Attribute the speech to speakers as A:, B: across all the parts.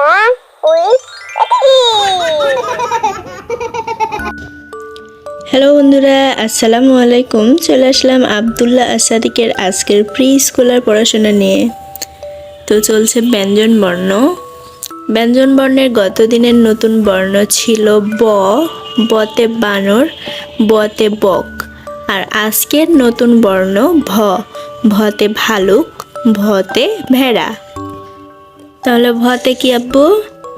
A: With
B: hello বন্ধুরা, আসসালামু আলাইকুম। চলে আসলাম আবদুল্লাহ আসাদিকের আজকের প্রি স্কুলার পড়াশোনা নিয়ে। তো চলছে ব্যঞ্জন বর্ণ। ব্যঞ্জন বর্ণের গত দিনের নতুন বর্ণ ছিল ব, বতে বানর, বতে বক। আর আজকের নতুন বর্ণ ভ, ভতে ভালুক, ভতে ভেড়া। তাহলে ভতে কি আব্বু?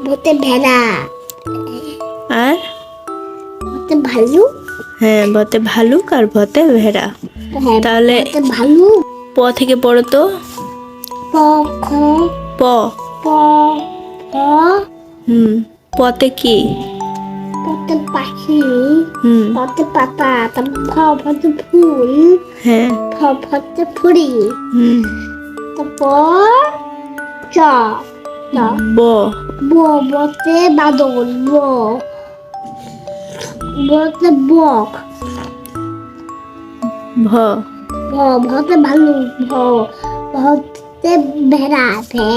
A: বলতে ভেড়া।
B: আর?
A: বলতে ভালু
B: হ্যাঁ ভতে ভালুক আর ভতে ভেড়া।
A: হ্যাঁ
B: তাহলে
A: বলতে ভালু
B: প থেকে পড়ো তো।
A: প খ।
B: প।
A: প প
B: হুম পতে কি?
A: পতে পাখি।
B: হুম।
A: পতে পাতা। ভ ভতে ফুল।
B: হ্যাঁ।
A: ফ ভতে ফুরি
B: হুম।
A: তারপর চ। চ
B: ব।
A: ব বতে বাদল ব। বলতে বক।
B: ভ।
A: ভ ভতে ভালু ভ। ভতে ভেড়া ভে।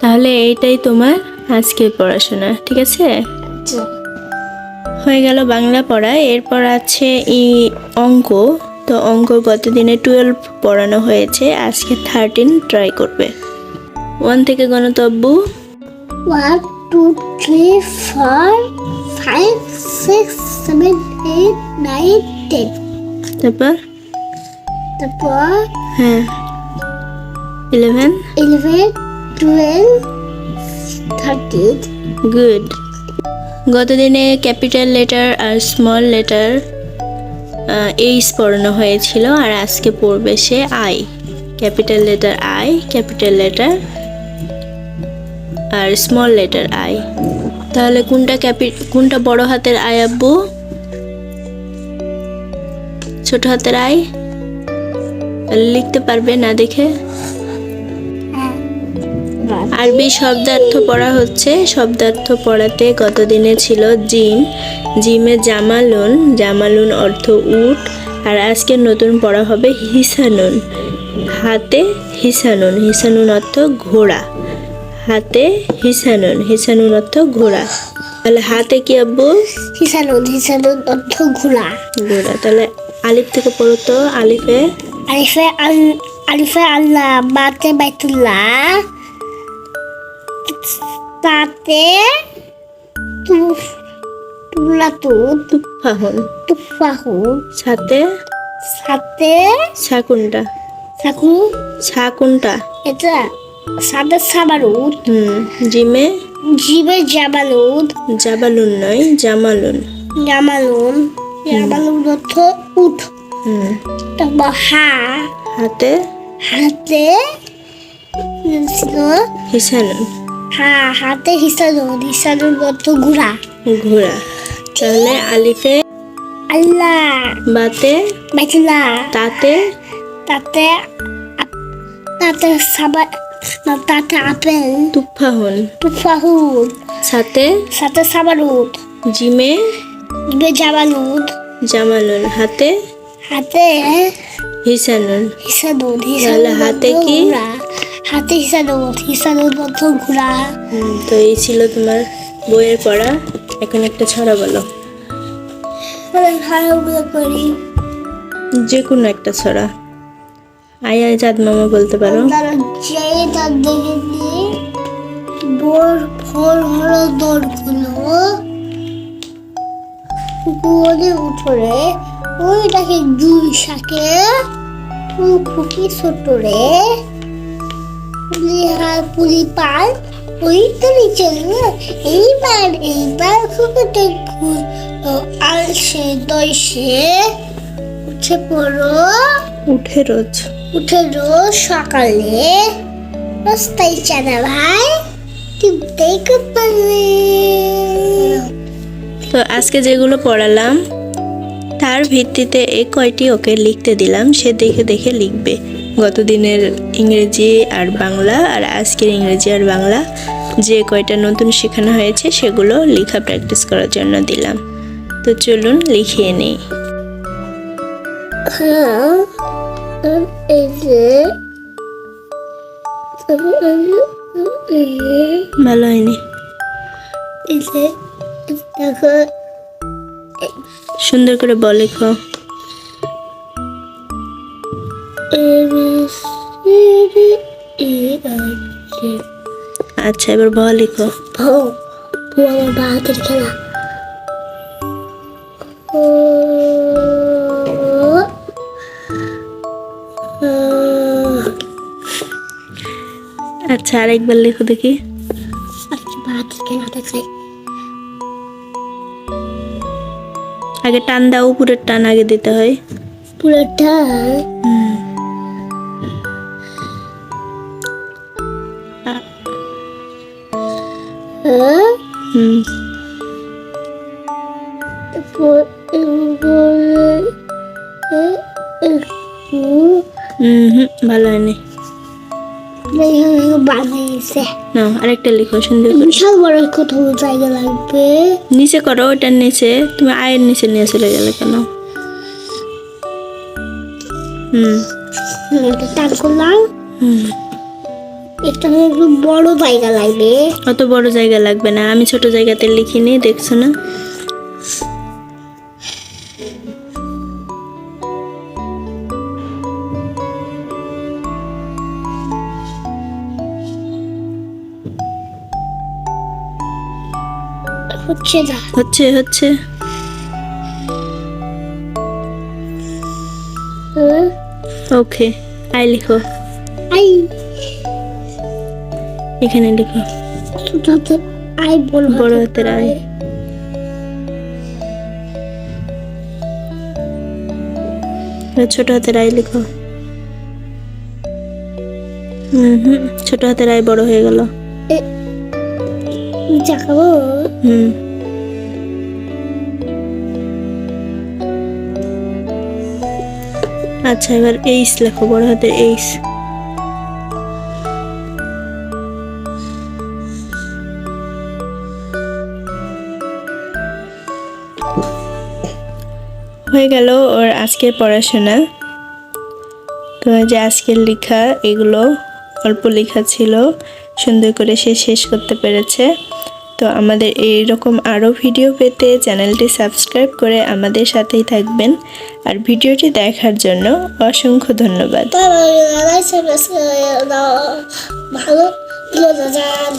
B: তাহলে এইটাই তোমার আজকের পড়াশোনা ঠিক আছে? হয়ে গেল বাংলা পড়া এরপর আছে ই অঙ্ক। তো অঙ্ক গত দিনে টুয়েলভ পড়ানো হয়েছে আজকে থার্টিন ট্রাই করবে। ওয়ান থেকে গণতব্য?
A: One two three four five six seven eight nine ten
B: তারপর?
A: তারপর?
B: হ্যাঁ। Eleven
A: eleven twelve thirteen
B: good গতদিনে capital letter আর স্মল লেটার এইস পড়ানো হয়েছিল আর আজকে পড়বে সে I. Capital letter I capital letter R small letter I তাহলে কোনটা ক্যাপি, কোনটা বড় হাতের আই আব্বু? ছোট হাতের আই লিখতে পারবে না দেখে। আরবি শব্দার্থ পড়া হচ্ছে। শব্দার্থ পড়াতে গত দিনে ছিল জিম জিমে জামালুন। জামালুন অর্থ উট। আর আজকে নতুন পড়া হবে হিসানুন। হাতে হিসানুন। হিসানুন অর্থ ঘোড়া। হাতে হিসানুন। হিসানুন অর্থ ঘোড়া। তাহলে হাতে কি আব্বু?
A: হিসানুন হিসানুন অর্থ ঘোড়া।
B: ঘোড়া। তাহলে আলিফ থেকে পড়ো তো আলিফে।
A: আলিফে আলিফে আল্লাহ বাতে বাইতুল্লাহ। তাতে তু- তুলাতুত
B: তুফাহুন।
A: তুফাহুন।
B: সাথে?
A: সাথে
B: ছাকুনটা
A: সাকু
B: ছাকুনটা
A: এটা সাদা সাবারুদ
B: জিমে?
A: জিবে জাবালুদ
B: জাবালুন নয় জামালুন।
A: জামালুন। জামালুন অর্থ উঠ। তারপর হা।
B: হাতে?
A: হাতে
B: হিসানুন
A: হা হাতে হিসানুন হিসানুন অর্থ ঘোড়া।
B: ঘোড়া। তাহলে আলিফে?
A: আল্লাহ।
B: বাতে?
A: বাইতুল্লাহ
B: তাতে?
A: তাতে তাতে সাবা তাতে আপেল
B: তুফাহুন
A: তুফাহুদ
B: সাথে
A: সাথে সাবারুদ
B: জিমে
A: জিবে জাবালুদ
B: জামালুন হাতে
A: হাতে
B: হিসানুন তাহলে
A: হিসানুন
B: হাতে কি?
A: হাতে হিসানুন অর্থ ঘোড়া
B: হুম, তো এই ছিল তোমার বইয়ের পড়া। এখন একটা ছড়া বলো।
A: ভালো করি
B: যে কোনো একটা ছড়া। আয় আয় চাঁদ মামা বলতে পারো।
A: বোর ফল হলো দৌড়গুলো পুকুরে উঠোরে ওইটাকে জুই শাকে পুলি ওই তো নিচে এইবার এইবার খুকিতে আর সে দইসে উঠে পড়ো।
B: উঠে রোজ।
A: উঠে রোজ সকালে রাস্তায় চাঁদা ভাই টিপতেই পারবে
B: তো আজকে যেগুলো পড়ালাম তার ভিত্তিতে এই কয়টি ওকে লিখতে দিলাম সে দেখে দেখে লিখবে। গতদিনের ইংরেজি আর বাংলা আর আজকের ইংরেজি আর বাংলা যে কয়টা নতুন শেখানো হয়েছে সেগুলো লেখা প্র্যাকটিস করার জন্য দিলাম। তো চলুন লিখিয়ে নেই।
A: হ্যাঁ
B: ভালো হয়নি
A: দেখো
B: সুন্দর করে ব লিখো।
A: জি
B: আচ্ছা এবার ভ লিখো।
A: ভো ভো আমার বা হাতের খেলা।
B: আচ্ছা আরেকবার লিখো দেখি। আগে টান দাও উপরের টান আগে দিতে হয়। হুম।
A: হ্যাঁ
B: হুম হুম ভালো হয়নি।
A: বানিয়েছে।
B: না আরেকটা লিখো সুন্দর করে।
A: বিশাল বড় জায়গা লাগবে?
B: নিচে করো ওটার নিচে। তুমি আয়ের নিচে নিয়ে চলে গেলে কেন? হুম।
A: হুম, এটা টান করলাম।
B: হুম।
A: একটু বড় জায়গা লাগবে।
B: অত বড় জায়গা লাগবে না। আমি ছোট জায়গাতে লিখিনি দেখছ না?
A: হচ্ছে না।
B: হচ্ছে হচ্ছে। ওকে আই লিখো।
A: আই।
B: এখানে লিখো।
A: ছোট হাতে আই বড়
B: বড় হাতের আই। ছোট হাতের আই লিখো। হুম হুম ছোট হাতের আই বড় হয়ে গেল।
A: দেখাবো
B: হুম। আচ্ছা এবার এইস লেখো, বড় হাতের এইস। হয়ে গেল ওর আজকের পড়াশোনা। তো যে আজকের লেখা, এগুলো অল্প লেখা ছিল। সুন্দর করে সে শেষ করতে পেরেছে। তো আমাদের এই রকম আরও ভিডিও পেতে চ্যানেলটি সাবস্ক্রাইব করে আমাদের সাথেই থাকবেন। আর ভিডিওটি দেখার জন্য অসংখ্য ধন্যবাদ।
A: ভালো যান